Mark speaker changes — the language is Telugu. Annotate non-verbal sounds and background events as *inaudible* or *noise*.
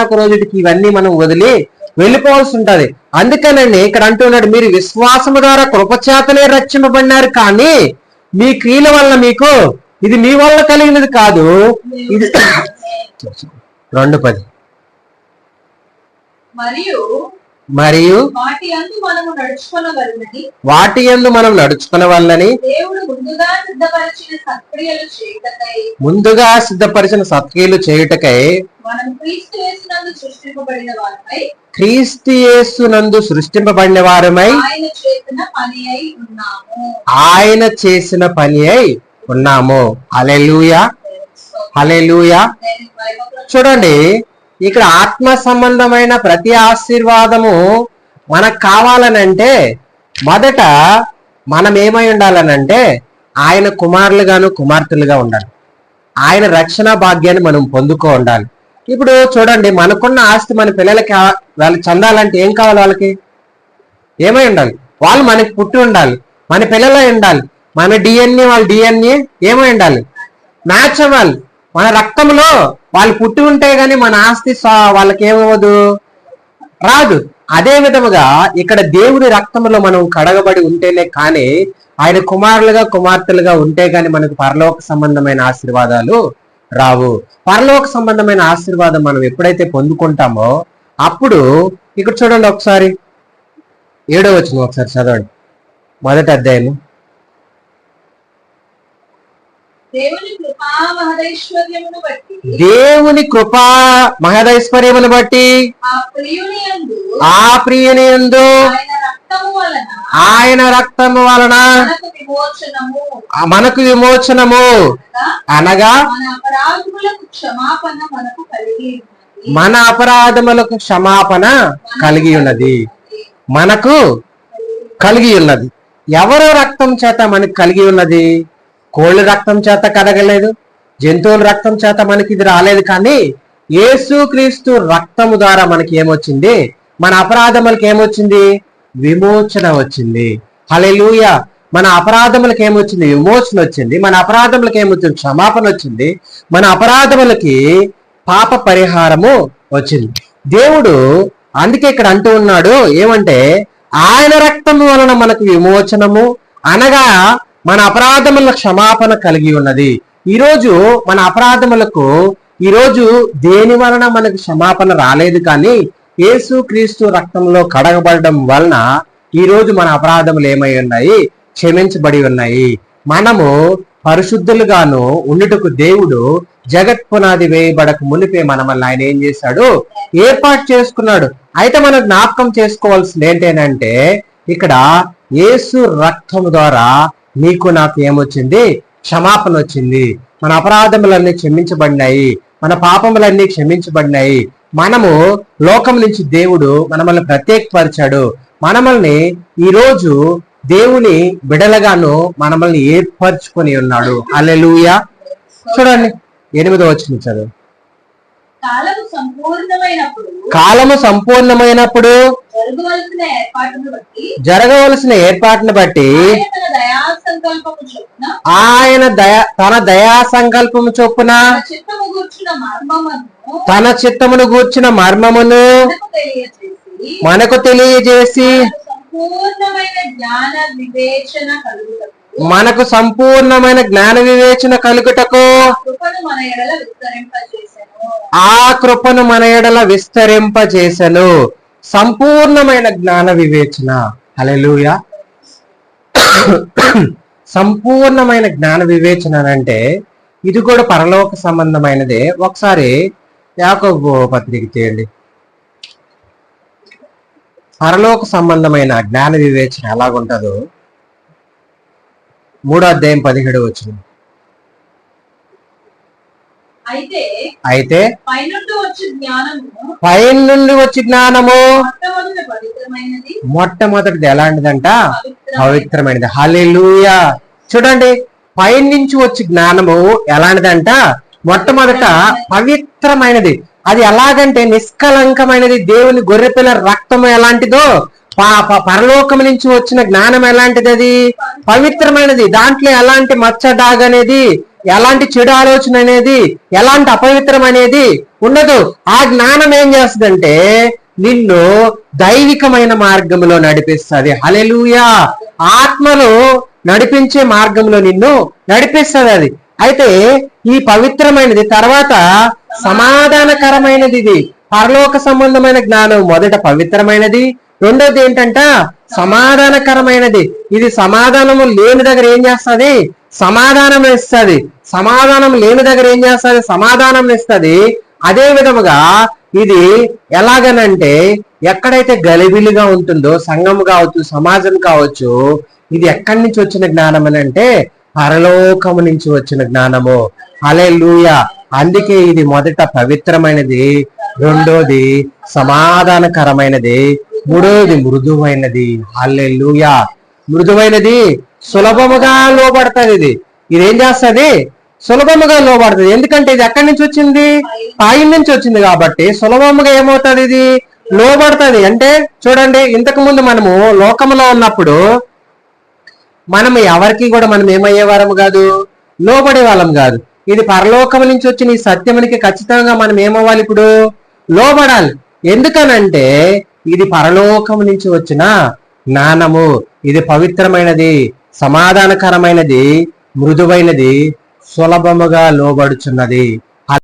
Speaker 1: ఒక రోజుకి ఇవన్నీ మనం వదిలి వెళ్ళిపోవాల్సి ఉంటది. అందుకనండి ఇక్కడ అంటున్నాడు మీరు విశ్వాసము ద్వారా కృపచేతనే రక్షింపబడినారు కానీ మీ క్రియల వల్ల మీకు ఇది మీ వల్ల కలిగినది కాదు. ఇది *coughs* రెండు పది.
Speaker 2: మరియు
Speaker 1: మరియు
Speaker 2: వాటి మనము
Speaker 1: యందు మనం నడుచుకునే వాళ్ళని
Speaker 2: దేవుడు ముందుగా సిద్ధపరిచిన
Speaker 1: సత్క్రియలు చేయుటకై
Speaker 2: మనం క్రీస్తు
Speaker 1: యేసునందు సృష్టింపబడిన వారమై
Speaker 2: ఆయన చేసిన పని అయి ఉన్నాము.
Speaker 1: హలెలూయా హలెలూయా
Speaker 2: నేను బైబిల్లో
Speaker 1: చూడండి. ఇక్కడ ఆత్మ సంబంధమైన ప్రతి ఆశీర్వాదము మనకు కావాలనంటే మొదట మనం ఏమై ఉండాలనంటే ఆయన కుమారులుగాను కుమార్తెలుగా ఉండాలి. ఆయన రక్షణ భాగ్యాన్ని మనం పొందుకో ఉండాలి. ఇప్పుడు చూడండి మనకున్న ఆస్తి మన పిల్లలకి వాళ్ళు వాళ్ళకి చెందాలంటే ఏం కావాలి వాళ్ళకి? ఏమై ఉండాలి? వాళ్ళు మనకి పుట్టి ఉండాలి మన పిల్లలే ఉండాలి మన డిఎన్ఏ వాళ్ళ డిఎన్ఏ ఏమై ఉండాలి? మ్యాచ్ అవ్వాలి. మన రక్తంలో వాళ్ళు పుట్టి ఉంటే గాని మన ఆస్తి సా- వాళ్ళకి ఏమవ్వదు? రాదు. అదే విధముగా ఇక్కడ దేవుని రక్తంలో మనం కడగబడి ఉంటేనే కానీ ఆయన కుమారులుగా కుమార్తెలుగా ఉంటే గాని మనకు పరలోక సంబంధమైన ఆశీర్వాదాలు రావు. పరలోక సంబంధమైన ఆశీర్వాదం మనం ఎప్పుడైతే పొందుకుంటామో అప్పుడు ఇక్కడ చూడండి ఒకసారి. ఏడో వచ్చిన ఒకసారి చదవండి. మొదటి అధ్యాయము.
Speaker 2: దేవుని కృపా మహదైశ్వర్యమును బట్టి ఆ ప్రియుని యందు ఆయన రక్తము వలన మనకు విమోచనము. అనగా మన అపరాధములకు క్షమాపణ కలిగి ఉన్నది.
Speaker 1: మనకు కలిగి ఉన్నది. ఎవరు రక్తం చేత మనకు కలిగి ఉన్నది? కోళ్ళ రక్తం చేత కలగలేదు జంతువుల రక్తం చేత మనకి ఇది రాలేదు కానీ ఏసుక్రీస్తు రక్తము ద్వారా మనకి ఏమొచ్చింది? మన అపరాధములకి ఏమొచ్చింది? విమోచన వచ్చింది. హలెలూయ మన అపరాధములకి ఏమొచ్చింది? విమోచన వచ్చింది. మన అపరాధములకి ఏమొచ్చింది? క్షమాపణ వచ్చింది. మన అపరాధములకి పాప పరిహారము వచ్చింది. దేవుడు అందుకే ఇక్కడ అంటూ ఉన్నాడు ఏమంటే ఆయన రక్తము వలన మనకు విమోచనము అనగా మన అపరాధముల క్షమాపణ కలిగి ఉన్నది. ఈరోజు మన అపరాధములకు ఈరోజు దేని వలన మనకు క్షమాపణ రాలేదు కానీ యేసు క్రీస్తు రక్తంలో కడగబడడం వలన ఈరోజు మన అపరాధములు ఏమై ఉన్నాయి? క్షమించబడి ఉన్నాయి. మనము పరిశుద్ధులుగాను ఉండుటకు దేవుడు జగత్ పునాది వేయబడక మునిపే మనమల్ని ఆయన ఏం చేశాడు? ఏర్పాటు చేసుకున్నాడు. అయితే మనం జ్ఞాపకం చేసుకోవాల్సింది ఏంటంటే ఇక్కడ యేసు రక్తం ద్వారా నీకు నాకు ఏమొచ్చింది? క్షమాపణ వచ్చింది. మన అపరాధములన్నీ క్షమించబడినాయి. మన పాపములన్నీ క్షమించబడినాయి. మనము లోకం నుంచి దేవుడు మనమల్ని ప్రత్యేకపరిచాడు. మనమల్ని ఈ రోజు దేవుని బిడలగాను మనమల్ని ఏర్పరచుకొని ఉన్నాడు. అల్లెలుయా చూడండి. ఎనిమిదో వచ్చిన చదువు.
Speaker 2: కాలము సంపూర్ణమైనప్పుడు
Speaker 1: కాలము సంపూర్ణమైనప్పుడు
Speaker 2: జరగవలసిన ఏర్పాటును బట్టి ఆయన తన దయా
Speaker 1: తన దయా సంకల్పము చొప్పున
Speaker 2: తన
Speaker 1: చిత్తమును గూర్చిన మర్మమును
Speaker 2: మనకు తెలియజేసి
Speaker 1: మనకు
Speaker 2: సంపూర్ణమైన జ్ఞాన వివేచన కలుగుటకు మన
Speaker 1: ఆ కృపను మన ఎడల విస్తరింపజేసెను. సంపూర్ణమైన జ్ఞాన వివేచన. అలెలుయ సంపూర్ణమైన జ్ఞాన వివేచన అంటే ఇది కూడా పరలోక సంబంధమైనదే. ఒకసారి యాకో పత్రిక చేయండి పరలోక సంబంధమైన జ్ఞాన వివేచన ఎలాగుంటుందో. మూడో అధ్యాయం పదిహేడు వచ్చింది
Speaker 2: అయితే
Speaker 1: అయితే
Speaker 2: పైనుండి వచ్చే జ్ఞానము
Speaker 1: పైన నుండి వచ్చి జ్ఞానము మొట్టమొదటిది ఎలాంటిదంట?
Speaker 2: పవిత్ర
Speaker 1: పవిత్రమైనది. హల్లెలూయా. చూడండి పైన నుంచి వచ్చి జ్ఞానము ఎలాంటిదంట? మొట్టమొదట పవిత్రమైనది. అది ఎలాగంటే నిష్కలంకమైనది. దేవుని గొర్రెపిల్ల రక్తము ఎలాంటిదో ప- ప- పరలోకం నుంచి వచ్చిన జ్ఞానం ఎలాంటిది అది? పవిత్రమైనది. దాంట్లో ఎలాంటి మచ్చ డాగ్ అనేది ఎలాంటి చెడు ఆలోచన అనేది ఎలాంటి అపవిత్రం అనేది ఉండదు. ఆ జ్ఞానం ఏం చేస్తుందంటే నిన్ను దైవికమైన మార్గంలో నడిపిస్తుంది. హలెలుయా ఆత్మలో నడిపించే మార్గంలో నిన్ను నడిపిస్తుంది అది. అయితే ఈ పవిత్రమైనది తర్వాత సమాధానకరమైనది ఇది. పరలోక సంబంధమైన జ్ఞానం మొదట పవిత్రమైనది. రెండోది ఏంటంట సమాధానకరమైనది. ఇది సమాధానము లేని దగ్గర ఏం చేస్తుంది? సమాధానం ఇస్తుంది సమాధానం లేని దగ్గర ఏం చేస్తుంది? సమాధానం ఇస్తుంది అదే విధముగా ఇది ఎలాగనంటే ఎక్కడైతే గలిబిలిగా ఉంటుందో సంఘం కావచ్చు సమాజం కావచ్చు ఇది ఎక్కడి నుంచి వచ్చిన జ్ఞానం అని అంటే పరలోకము నుంచి వచ్చిన జ్ఞానము. అలే అందుకే ఇది మొదట పవిత్రమైనది. రెండోది సమాధానకరమైనది. మూడోది మృదువైనది. అల్లెలుయా మృదువైనది సులభముగా లోబడుతుంది ఇది. ఇది ఏం చేస్తుంది? సులభముగా లోబడుతుంది. ఎందుకంటే ఇది ఎక్కడి నుంచి వచ్చింది? పాయి నుంచి వచ్చింది కాబట్టి సులభముగా ఏమవుతుంది ఇది? లోబడుతుంది. అంటే చూడండి ఇంతకు ముందు మనము లోకములో ఉన్నప్పుడు మనం ఎవరికి కూడా మనం ఏమయ్యేవారము కాదు? లోబడే వాళ్ళం కాదు. ఇది పరలోకం నుంచి వచ్చిన ఈ సత్యమునికి ఖచ్చితంగా మనం ఏమవ్వాలి ఇప్పుడు? లోబడాలి. ఎందుకనంటే ఇది పరలోకం నుంచి వచ్చిన జ్ఞానము. ఇది పవిత్రమైనది. సమాధానకరమైనది మృదువైనది సులభముగా లోబడుచున్నది.